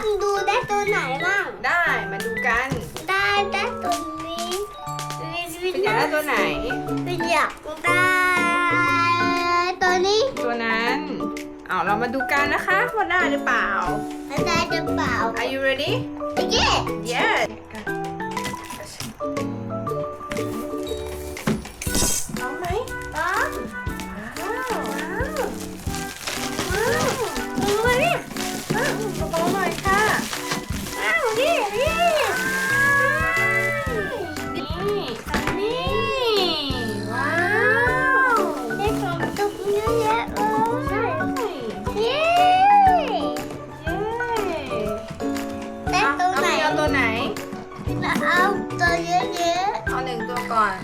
ครับดูได้ตัวไหนบ้าง ได้มาดูกันได้ได้ตัวนี้วินวินเป็นอยากได้ตัวไหน วินอยากได้ตัวนี้ตัวนั้นเอาเรามาดูกันนะคะว่าได้หรือเปล่ามันได้หรือเปล่า Are you ready โอเค Yes ตัวไหน เอาตัวไหนเราเอาตัวเยอะเอาหนึ่งตัวก่อน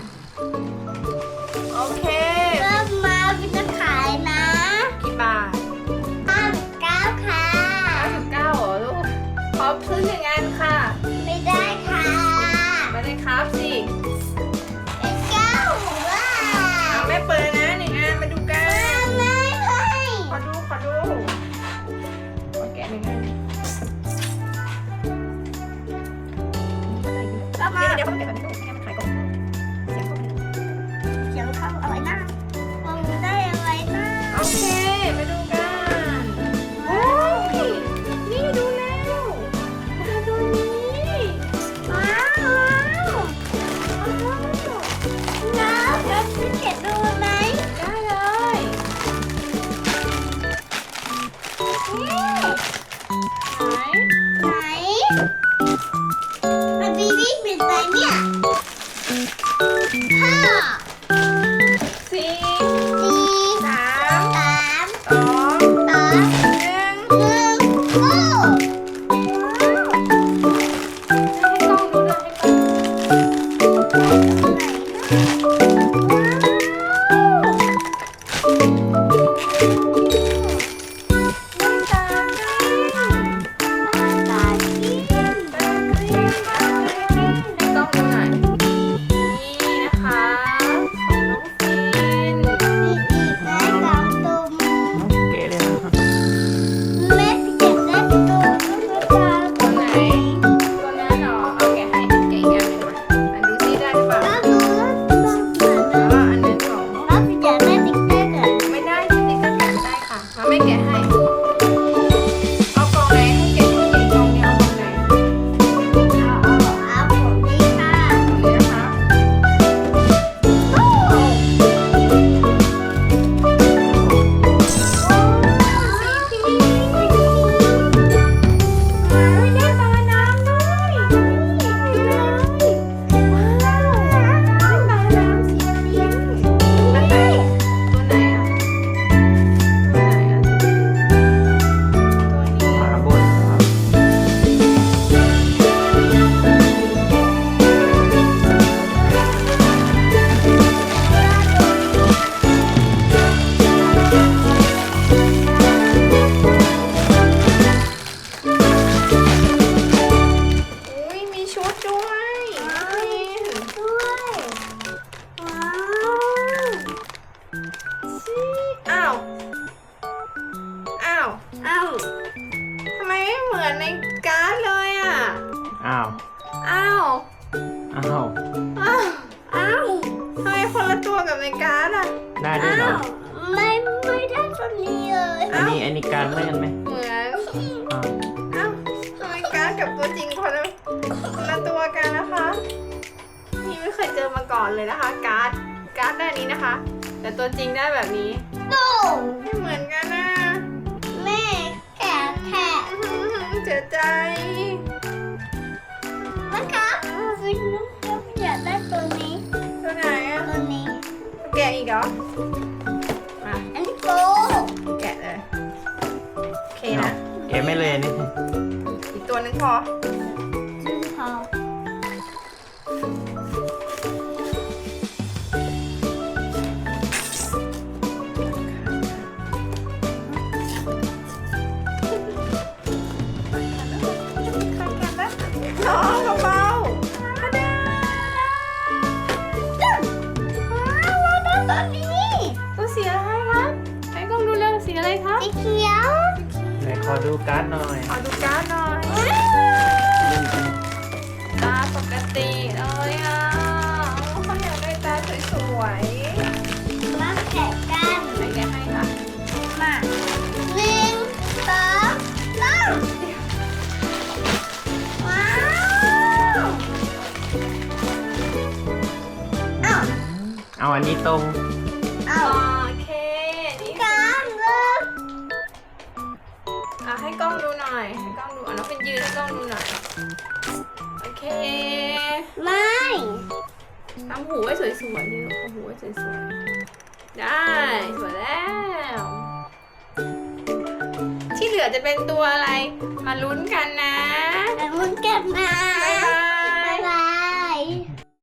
าว อ้าว อ้าว อ้าว อ้าวทำไมคนละตัวกับในการ์ดอะ ได้ด้วยเหรอ ไม่ไม่ได้ตัวนี้เลยอันนี้อันนี้การเลื่อนไหมเหมือนอ้าวอ้าวทำไมการ์ดกับตัวจริงคนละคนละตัวกันนะคะ นี่ไม่เคยเจอมาก่อนเลยนะคะ การ์ด การ์ดได้นี้นะคะ แต่ตัวจริงได้แบบนี้โตไม่เหมือนกันนะแม่แกะแค่อื้อหือเสียใจ นะครับวินน้องอยากได้ตัวนี้ตัวไหนอะตัวนี้ แกะอีกเหรอมาอันนี้โกแกะเลย โอเคนะ เก๋ไม่เลยอันนี่ อีกตัวหนึงพอ สีเขียวไหนขอดูการ์ดหน่อยขอดูการ์ดหน่อยตาปกติเลยอะอเขาอยากได้ตาสวยมาแกะกันไหนไรแกให้ค่ะมาหนึ่งสองสามว้าวเอาอันนี้ตรง อะให้กล้องดูหน่อย ให้กล้องดูอะน้องเป็นยืนให้กล้องดูหน่อย โอเคไม่ทำหูไว้สวยๆดิลูกทำหูไว้สวยๆ ได้สวยแล้ว ที่เหลือจะเป็นตัวอะไร มาลุ้นกันนะ แต่มึงเก็บมา บ๊ายบาย